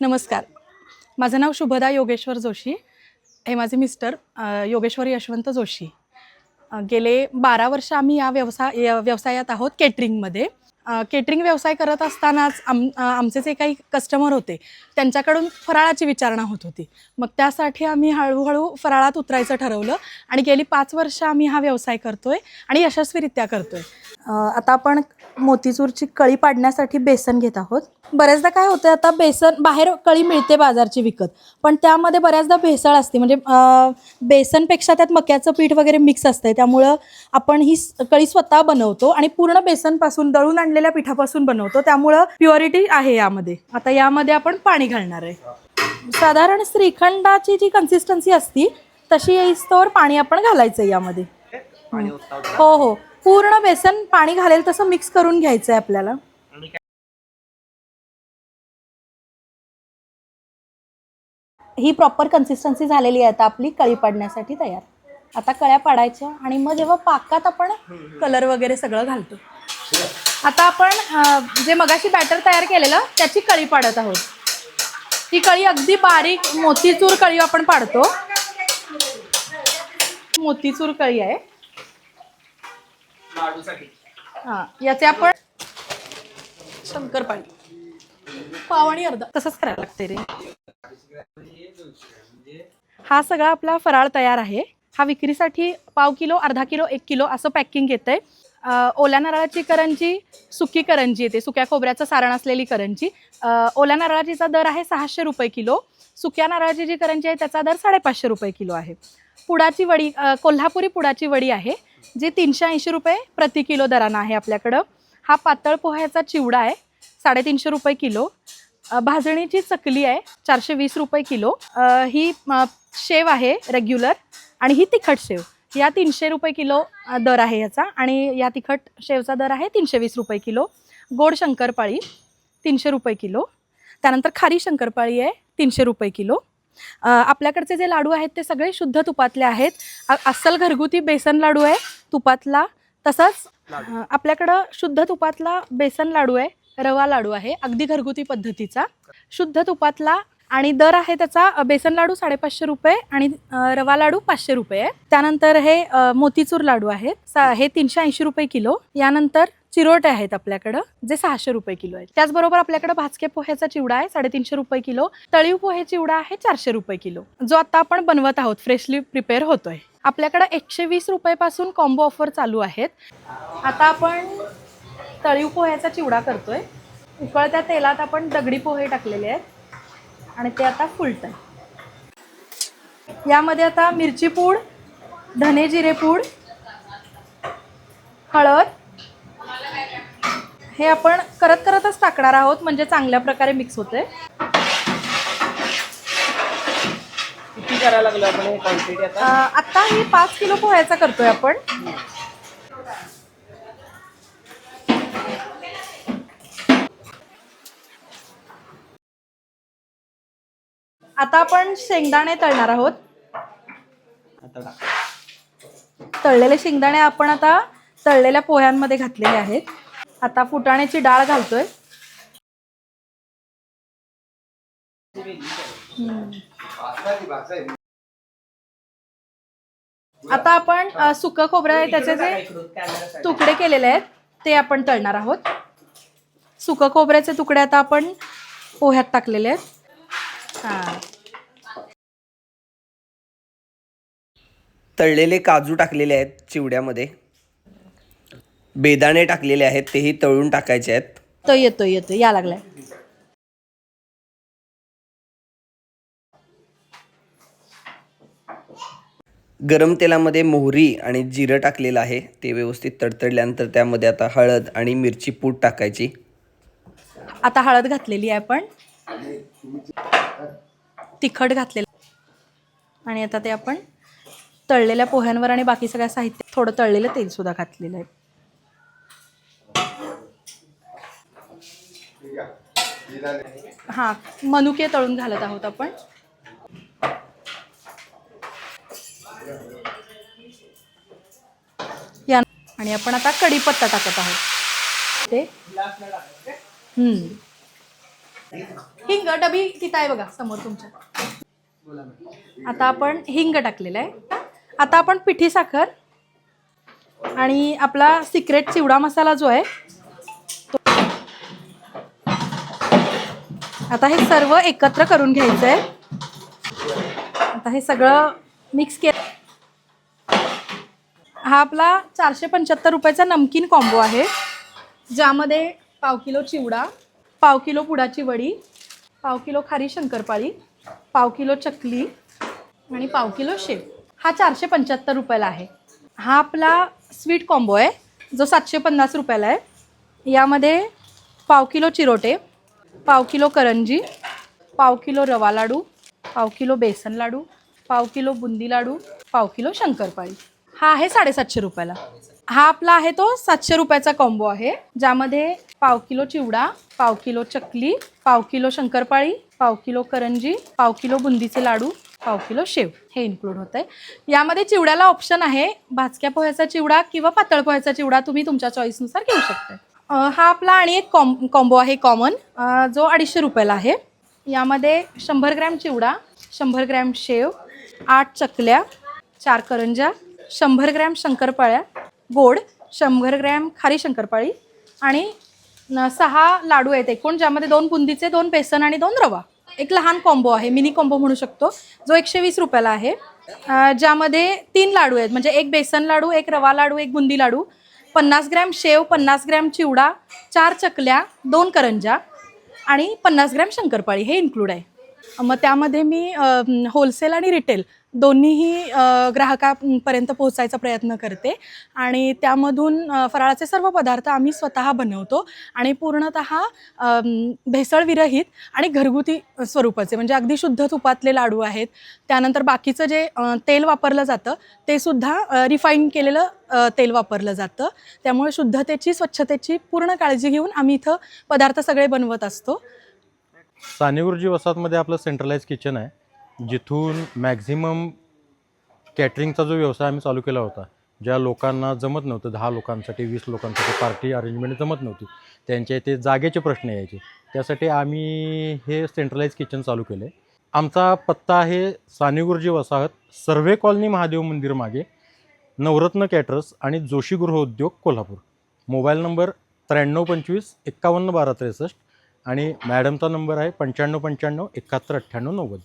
नमस्कार. माझं नाव शुभदा योगेश्वर जोशी. हे माझे मिस्टर योगेश्वर यशवंत जोशी. गेले बारा वर्ष आम्ही या व्यवसाय व्यवसायात आहोत केटरिंगमध्ये. केटरिंग व्यवसाय करत असतानाच आम आमचे जे काही कस्टमर होते त्यांच्याकडून फराळाची विचारणा होत होती. मग त्यासाठी आम्ही हळूहळू फराळात उतरायचं ठरवलं आणि गेली पाच वर्ष आम्ही हा व्यवसाय करतोय आणि यशस्वीरित्या करतोय. आहे आता आपण मोतीचूरची कळी पाडण्यासाठी बेसन घेत आहोत. बऱ्याचदा काय होतं आता बेसन बाहेर कळी मिळते बाजारची विकत पण त्यामध्ये बऱ्याचदा भेसळ असते. म्हणजे बेसनपेक्षा त्यात मक्याचं पीठ वगैरे मिक्स असतं त्यामुळं आपण ही कळी स्वतः बनवतो आणि पूर्ण बेसनपासून दळून आणलेल्या पिठापासून बनवतो. त्यामुळं प्युरिटी आहे यामध्ये. आता यामध्ये आपण पाणी घालणार आहे. साधारण श्रीखंडाची जी कन्सिस्टन्सी असती तशी येईस्तोवर पाणी आपण घालायचं यामध्ये. हो. हो पूर्ण बेसन पाणी घालेल तसं मिक्स करून घ्यायचं आहे आपल्याला. ही प्रॉपर कन्सिस्टन्सी झालेली आहे आता आपली कळी पाडण्यासाठी तयार. आता कळ्या पाडायच्या आणि मग जेव्हा पाकात आपण कलर वगैरे सगळं घालतो. आता आपण जे मगाशी बॅटर तयार केलेलं त्याची कळी पाडत आहोत. ही कळी अगदी बारीक मोतीचूर कळी आपण पाडतो. मोतीचूर कळी आहे. हां याचे आपण शंकरपाळी पाव आणि अर्धा. तसंच करायला लागते रे. हा सगळा आपला फराळ तयार आहे. हा विक्रीसाठी पाव किलो अर्धा किलो एक किलो असं पॅकिंग येतं आहे ओल्या नारळाची करंजी सुकी करंजी येते. सुक्या खोबऱ्याचं सारण असलेली करंजी. ओल्या नारळाचीचा दर आहे सहाशे रुपये किलो. सुक्या नारळाची जी करंजी आहे त्याचा दर साडेपाचशे रुपये किलो आहे. पुडाची वडी कोल्हापुरी पुडाची वडी आहे जी तीनशे ऐंशी रुपये प्रति किलो दरानं आहे आपल्याकडं. हा पातळ पोह्याचा चिवडा आहे साडेतीनशे रुपये किलो. भाजणीची चकली आहे चारशे वीस रुपये किलो. ही शेव आहे रेग्युलर आणि ही तिखट शेव. या तीनशे रुपये किलो दर आहे याचा. आणि या तिखट शेवचा दर आहे तीनशे वीस रुपये किलो. गोड शंकरपाळी तीनशे रुपये किलो. त्यानंतर खारी शंकरपाळी आहे तीनशे रुपये किलो. आपल्याकडचे जे लाडू आहेत ते सगळे शुद्ध तुपातले आहेत. अस्सल घरगुती बेसन लाडू आहे तुपातला. तसंच आपल्याकडं शुद्ध तुपातला बेसन लाडू आहे रवा लाडू आहे अगदी घरगुती पद्धतीचा. शुद्ध तुपातला आणि दर आहे त्याचा बेसन लाडू साडेपाचशे रुपये आणि रवा लाडू पाचशे रुपये आहे. त्यानंतर हे मोतीचूर लाडू आहेत हे तीनशे ऐंशी रुपये किलो. यानंतर चिरोटे आहेत आपल्याकडं जे सहाशे रुपये किलो आहेत. त्याचबरोबर आपल्याकडं भाजके पोह्याचा चिवडा आहे साडेतीनशे रुपये किलो. तळीव पोहे चिवडा आहे चारशे रुपये किलो. जो आता आपण बनवत आहोत फ्रेशली प्रिपेअर होतोय. आपल्याकडं एकशे वीस रुपयेपासून कॉम्बो ऑफर चालू आहेत. आता आपण तळीव पोह्याचा चिवडा करतोय. उकळत्या तेलात आपण दगडी पोहे टाकलेले आहेत. आणि ते आता फुलत यामध्ये आता मिरची पूड धने जिरे पूड हळद हे आपण करत करतच टाकणार आहोत म्हणजे चांगल्या प्रकारे मिक्स होते किती करायला लागलो आपण हे क्वांटिटी आता? आता ही पाच किलो पोह्याचा करतोय आपण. आता आपण शेंगदाणे तळणार आहोत. तळलेले शेंगदाणे आपण आता तळलेल्या पोह्यांमध्ये घातलेले आहेत. आता फुटाण्याची डाळ घालतोय. आता आपण सुकं खोबरं आहे त्याचे जे तुकडे केलेले आहेत ते आपण तळणार आहोत. सुकं खोबऱ्याचे तुकडे आता आपण पोह्यात टाकलेले आहेत. हां तळलेले काजू टाकलेले आहेत चिवड्यामध्ये. बेदाणे टाकलेले आहेत तेही तळून टाकायचे आहेत. तो येतो येतो. या लागलाय. गरम तेलामध्ये मोहरी आणि जिरं टाकलेलं आहे. ते व्यवस्थित तडतडल्यानंतर त्यामध्ये आता हळद आणि मिरची पूड टाकायची. आता हळद घातलेली आहे आपण. तिखट घातलेलं. आणि आता ते आपण तळलेल्या पोह्यांवर आणि बाकी सगळ्या साहित्य थोडं तळलेलं तेल सुद्धा घातलेलं आहे. हां मनुके तळून घालत आहोत आपण. या आणि आपण आता कढीपत्ता टाकत आहोत. ते हम्म. हिंग डबी तिथं आहे बघा समोर तुमच्या. आता आपण हिंग टाकलेलं आहे. आता आपण पिठी साखर आणि आपला सिक्रेट चिवडा मसाला जो आहे तो आता हे सर्व एकत्र करून घ्यायचं आहे आता हे सगळं मिक्स के हा आपला चारशे पंच्याहत्तर रुपयाचा नमकीन कॉम्बो आहे. ज्यामध्ये पाव किलो चिवडा पाव किलो पुडाची वडी पाव किलो खारी शंकरपाळी पाव किलो चकली आणि पाव किलो शेव हा चारशे पंच्याहत्तर रुपयाला आहे हा आपला स्वीट कॉम्बो आहे जो सातशे पन्नास रुपयाला आहे यामध्ये पाव किलो चिरोटे पाव किलो करंजी पाव किलो रवा लाडू पाव किलो बेसन लाडू पाव किलो बुंदी लाडू पाव किलो शंकरपाळी हा आहे साडेसातशे रुपयाला हा आपला आहे तो सातशे रुपयाचा कॉम्बो आहे ज्यामध्ये पाव किलो चिवडा पाव किलो चकली पाव किलो शंकरपाळी पाव किलो करंजी पाव किलो बुंदीचे लाडू पाव किलो शेव. हे इन्क्लूड होतं आहे यामध्ये चिवड्याला ऑप्शन आहे भाजक्या पोह्याचा चिवडा किंवा पातळ पोह्याचा चिवडा तुम्ही तुमच्या चॉईसनुसार घेऊ शकता. हा आपला आणि एक कॉम कॉम्बो आहे कॉमन जो अडीचशे रुपयाला आहे. यामध्ये शंभर ग्रॅम चिवडा शंभर ग्रॅम शेव आठ चकल्या चार करंज्या शंभर ग्रॅम शंकरपाळ्या गोड शंभर ग्रॅम खारी शंकरपाळी आणि न- सहा लाडू आहेत एकूण ज्यामध्ये दोन बुंदीचे दोन बेसन आणि दोन रवा. एक लहान कॉम्बो आहे मिनी कॉम्बो म्हणू शकतो. जो एकशे वीस रुपयाला आहे. ज्यामध्ये तीन लाडू आहेत. म्हणजे एक बेसन लाडू एक रवा लाडू एक बुंदी लाडू. पन्नास ग्रॅम शेव पन्नास ग्रॅम चिवडा चार चकल्या दोन करंज्या आणि पन्नास ग्रॅम शंकरपाळी. हे इन्क्लूड आहे. मग त्यामध्ये मी होलसेल आणि रिटेल दोन्हीही ग्राहकापर्यंत पोहोचायचा प्रयत्न करते. आणि त्यामधून फराळाचे सर्व पदार्थ आम्ही स्वतः बनवतो. आणि पूर्णत भेसळविरहित आणि घरगुती स्वरूपाचे म्हणजे अगदी शुद्ध तुपातले लाडू आहेत. त्यानंतर बाकीचं जे तेल वापरलं जातं ते सुद्धा रिफाईन केलेलं तेल वापरलं जातं. त्यामुळे शुद्धतेची स्वच्छतेची पूर्ण काळजी घेऊन आम्ही इथं पदार्थ सगळे बनवत असतो. सानेगुरुजी वसाहतमध्ये आपलं सेंट्रलाइज किचन आहे. जिथून मॅक्झिमम कॅटरिंगचा जो व्यवसाय आम्ही चालू केला होता ज्या लोकांना जमत नव्हतं दहा लोकांसाठी वीस लोकांसाठी पार्टी अरेंजमेंट जमत नव्हती त्यांच्या इथे जागेचे प्रश्न यायचे. त्यासाठी आम्ही हे सेंट्रलाइज किचन चालू केलं. आहे आमचा पत्ता आहे सानेगुरुजी वसाहत सर्वे कॉलनी महादेव मंदिर मागे नवरत्न कॅटरर्स आणि जोशी गृहउद्योग कोल्हापूर. मोबाईल नंबर त्र्याण्णव पंचवीस एक्कावन्न बारा त्रेसष्ट आणि मॅडमचा नंबर आहे पंच्याण्णव पंच्याण्णव एकाहत्तर अठ्ठ्याण्णव नव्वद.